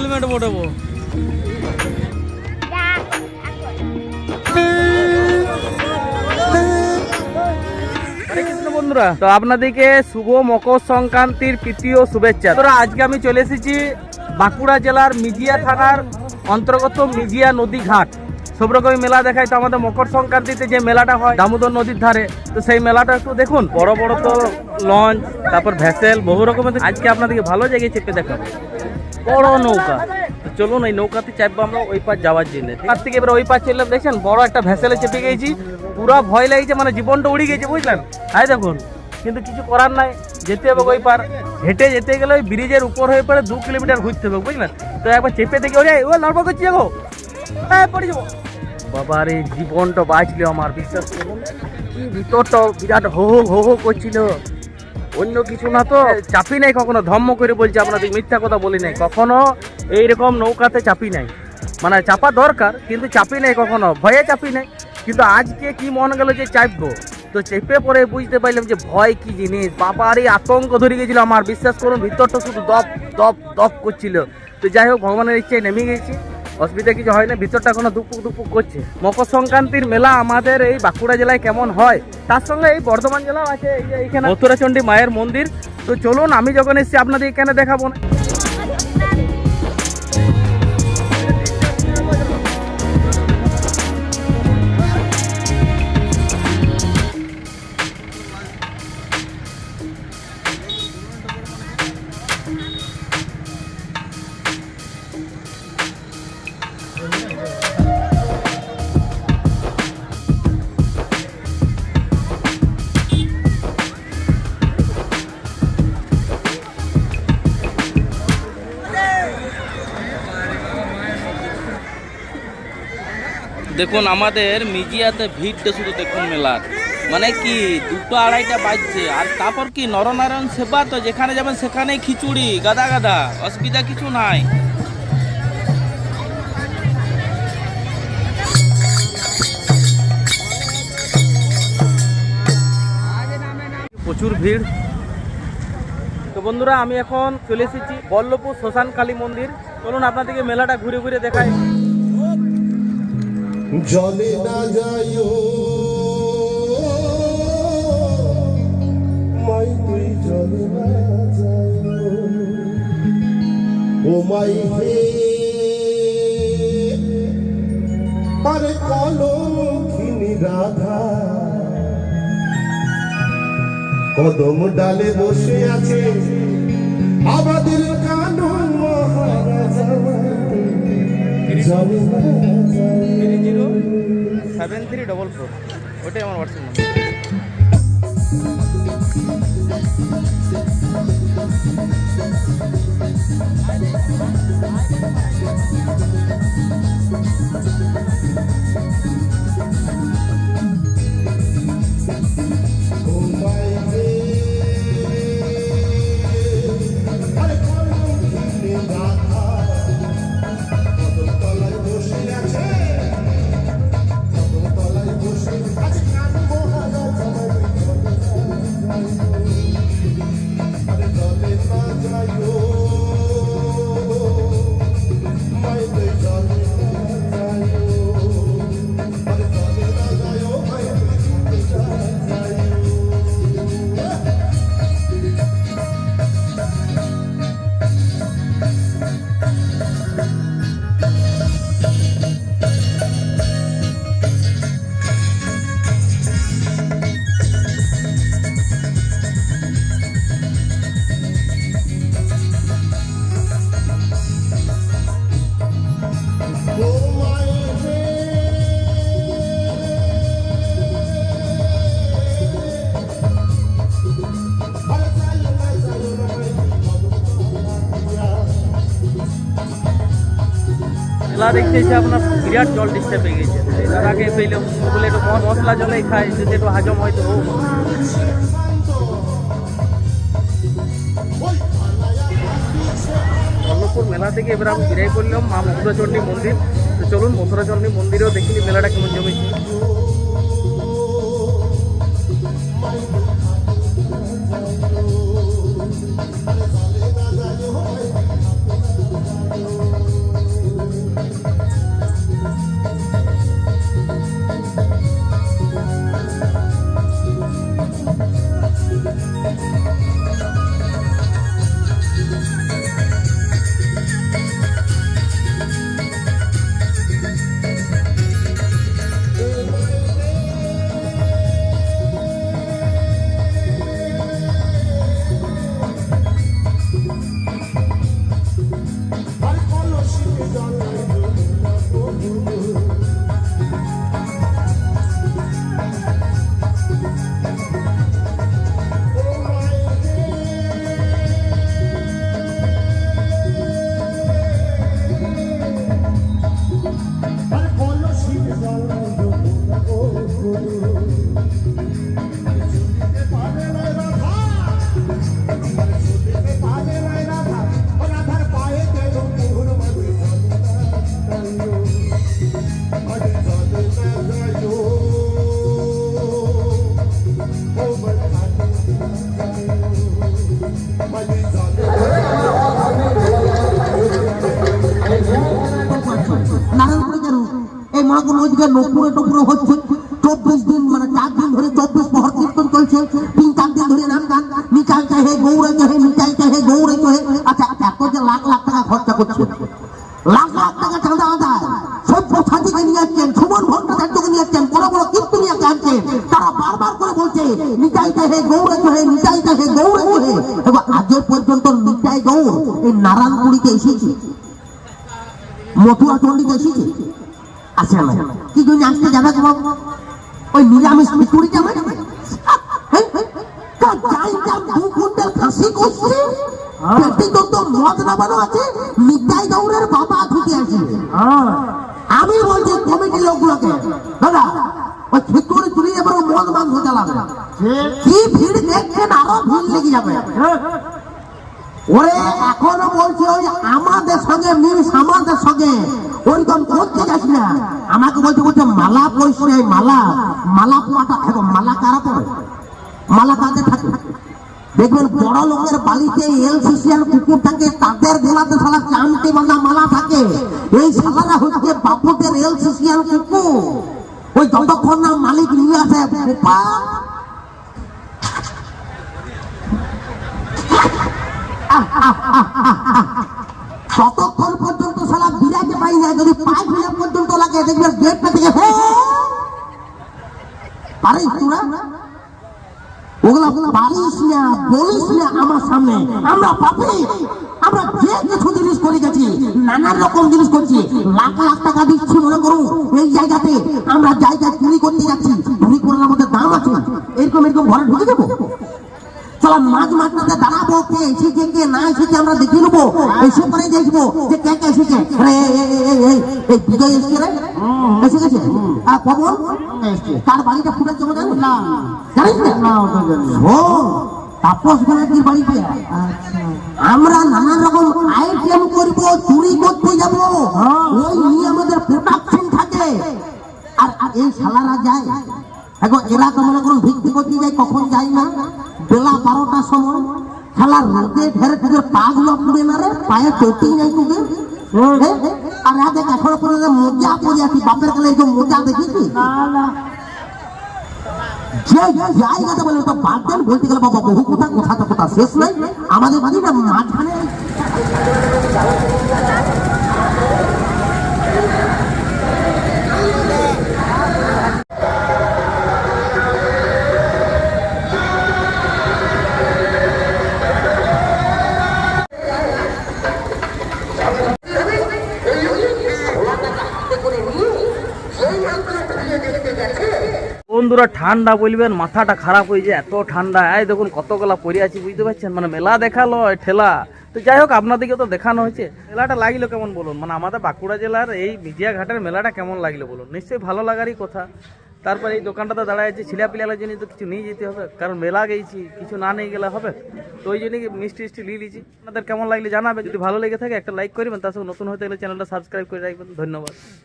Helmet বন্ধুরা, তো আপনাদেরকে শুভ মকর সংক্রান্তির তৃতীয় শুভেচ্ছা। তোরা আজকে আমি চলে এসেছি বাঁকুড়া জেলার মিজিয়া থানার অন্তর্গত মিজিয়া নদী ঘাট সব মেলা দেখায়। তো আমাদের মকর সংক্রান্তিতে যে মেলাটা হয় দামোদর নদীর ধারে, তো সেই মেলাটা একটু দেখুন। বড় বড় তো লঞ্চ, তারপর ভ্যাসেল বহু রকমের আজকে আপনাদেরকে ভালো জায়গায় চেপে দেখাবো। বড় নৌকা। চলুন এই নৌকাতে চাপবো আমরা, ওই পার যাওয়ার জন্য। তার থেকে এবার ওই পার চললাম দেখছেন, বড় একটা ভ্যাসেলে চেপে গেছি। পুরো ভয় লাগছে মানে জীবনটা উড়ে গেছে, বুঝলেন? হাই দেখুন, কিন্তু কিছু করার নাই। যেতে হবে ওই পার। হেঁটে যেতে গেলে ওই ব্রিজের উপর হয়ে পড়ে দু কিলোমিটার ঘুরতে হবে, বুঝলেন? তো একবার চেপে দেখি, ওরে, ও নড়বড় করছি গো। হ্যাঁ পড়ে যাব। বাবা এই জীবনটা বাঁচলো আমার, বিশ্বাস করুন। কি ভিতরটা বিরাট হো হো হো হো করছিল। অন্য কিছু না তো, চাপি নাই কখনো, ধম্ম করে বলছি আপনাদের, মিথ্যা কথা বলি নাই। কখনো এইরকম নৌকাতে চাপি নাই। মানে চাপা দরকার, কিন্তু চাপি নাই কখনো, ভয়ে চাপি নাই। কিন্তু আজকে কি মন গেল যে চাপবো? তো চেপে পরে বুঝতে পারলাম যে ভয় কি জিনিস। বাবার এই আতঙ্ক ধরে গেছিল আমার, বিশ্বাস করুন, ভিতরটা শুধু দপ দপ দপ করছিল। তো যাই হোক, ভগবানের ইচ্ছায় নেমে গেছি। অসুবিধা কিছু হয় না ভিতরটা কোনো দুপুক দুপুক করছে। মকর সংক্রান্তির মেলা আমাদের এই বাঁকুড়া জেলায় কেমন হয়? তার সঙ্গে এই বর্ধমান জেলাও আছে এই যে এইখানে মথুরাচণ্ডী মায়ের মন্দির। তো চলুন আমি যখন এসেছি আপনাদের এখানে দেখাবো না। দেখুন, আমাদের মিজিয়াতে ভিড়টা শুধু দেখুন মেলার। মানে কি, দুটো আড়াইটা বাজছে, আর তারপর কি নরনারায়ণ সেবা তো যেখানে যাবেন সেখানেই খিচুড়ি, গাদা গাদা, অসুবিধা কিছু নাই। প্রচুর ভিড়। তো বন্ধুরা, আমি এখন চলে এসেছি বল্লভপুর শ্মশান কালী মন্দির। চলুন, আপনাদেরকে মেলাটা ঘুরে ঘুরে দেখাই। জলে না যাইও। মাই, তুই জলে না যাইও। ও মাই, হে। আরে কলঙ্কিনী রাধা। কদম ডালে বসে আছে। থ্রি ডবল ফোর ওটাই আমার হোয়াটসঅ্যাপ নাম্বার মেলা দেখতে এসে আপনার বিরাট জল ডিস্টার্ব হয়ে গেছে। এর আগে পেলে বলে একটু মশলা জলেই খায়, যদি একটু হাজম হয় তো মেলা থেকে এবার আমি বিদায় করলাম, মা মথুরাচণ্ডী মন্দির। তো চলুন মথুরাচণ্ডী মন্দিরেও দেখিনি মেলাটা কেমন জমেছে। ওইদিকে নপুরে টপুরে হচ্ছে, চব্বিশ দিন মানে চার দিন ধরে চব্বিশ প্রহর কীর্তন চলছে, তিন চার দিন ধরে নাম গান নিচাই চাহে গৌরে চাহে নিচাই চাহে গৌরে চাহে। আচ্ছা এত যে লাখ লাখ টাকা খরচা করছে। লাখ লাখ টাকা চাঁদা আদায়। সভ্য সাথীকে নিয়ে আসছেন, সুমন ভট্টাচার্যকে নিয়ে আসছেন, বড় বড় আনছেন। তারা বারবার করে বলছে চাহে চাহে চাহে চাহে। এবং পর্যন্ত এই নারায়ণপুরীতে এসেছে। মথুরা চন্ডিতে এসেছে। আসে না কি জন্য আসতে যাবে গো? ওই নিরামিষ যাবে হেই, হেই, যাই যাম দু কুইন্টাল খাসি করছে। পেটে যত মদ নামানো আছে নিতাই গৌরের বাবা থেকে আসি আমি বলছি কমিটির লোকগুলোকে দাদা ওই খিচুড়ি চুরি এবার মদ মাংস চালাবে। কি? ভিড় দেখছেন আরও ভিড় লেগে যাবে। ওরে এখনও বলছে ওই আমাদের সঙ্গে মিস আমাদের সঙ্গে। ওইরকম করতে যাস না। আমাকে বলছে বলছে মালা পরিস না, মালা মালা পোয়াটা এখন মালা কারা পড়ে মালা কাদের থাকে? দেখবেন বড় লোকের বাড়িতে এলসিসিএল কুকুর থাকে তাদের গলাতে সালা চামটে বাঁধা মালা থাকে। এই সালারা হচ্ছে বাপুদের এলসিসিএল কুকুর। ওই যতক্ষণ না মালিক নিয়ে আসে ততক্ষণ পর্যন্ত বিরাজে পাই না, যদি মিনিট পর্যন্ত লাগে, দেখবেন গেটটা থেকে হে। তোরা, ওগুলা পারিস না বলিস না আমার সামনে। আমরা পাপি, আমরা যে কিছু জিনিস করে গেছি, নানান রকম জিনিস করছি, লাখ লাখ টাকা দিচ্ছি মনে করুন, এই জায়গাতে আমরা জায়গা চুরি করতে যাচ্ছি, চুরি করার আমাদের দাম আছে, এরকম এরকম ঘরে ঢুকে দেবো চলো মাঝ মাঝখানে দাঁড়াবো কে এসেছে কে না এসেছে আমরা দেখে নেব। এসে পরে দেখব যে কে কে এসেছে। আরে এই, এই, এই, এই, এই বিজয় এসেছে রে। এসে গেছে? আর তার বাড়িটা না জানিস না? ও তাপস ব্যানার্জির বাড়িতে। আমরা নানা রকম আইটেম করব চুরি করতে যাব। ওই নিয়ে আমাদের প্রোডাকশন থাকে। আর আর এই শালারা যায়। এখন এরা তো মনে করুন ভিত্তি করতে যায় কখন যায় না? বেলা বারোটার সময় খেলার রোদে ঢেরে ঢেরে পা গুলো পুড়ে না রে পায়ে চটি নাই তোকে এ, আর আগে এখনও পর্যন্ত মোজা পরে আছি বাপের কালে একদম মোজা দেখেছি যে জায়গাটা বলে ওটা বাদ দেন বলতে গেলে বাবা বহু কথা কথা তো কথা শেষ নাই। আমাদের বাড়ি না মাঝখানে বন্ধুরা, ঠান্ডা বলবেন, মাথাটা খারাপ হয়ে যায়, এত ঠান্ডা। এই দেখুন কতগুলা পরে আছি, বুঝতে পারছেন? মানে মেলা দেখাল ঠেলা। তো যাই হোক, আপনাদেরকে তো দেখানো হয়েছে। মেলাটা লাগল কেমন বলুন? মানে আমাদের বাঁকুড়া জেলার এই মিজিয়া ঘাটের মেলাটা কেমন লাগল বলুন? নিশ্চয়ই ভালো লাগারই কথা। তারপরে এই দোকানটাতে দাঁড়ায় আছে ছিলা পিলার জন্য তো কিছু নিয়ে যেতে হবে। কারণ মেলা গেছি, কিছু না নিয়ে গেলে হবে। তো ওই জন্যই মিষ্টি মিষ্টি নিয়ে লিছি আপনাদের কেমন লাগলে জানাবে। যদি ভালো লেগে থাকে, একটা লাইক করবেন। তার সঙ্গে নতুন হতে গেলে চ্যানেলটা সাবস্ক্রাইব করে রাখবেন। ধন্যবাদ।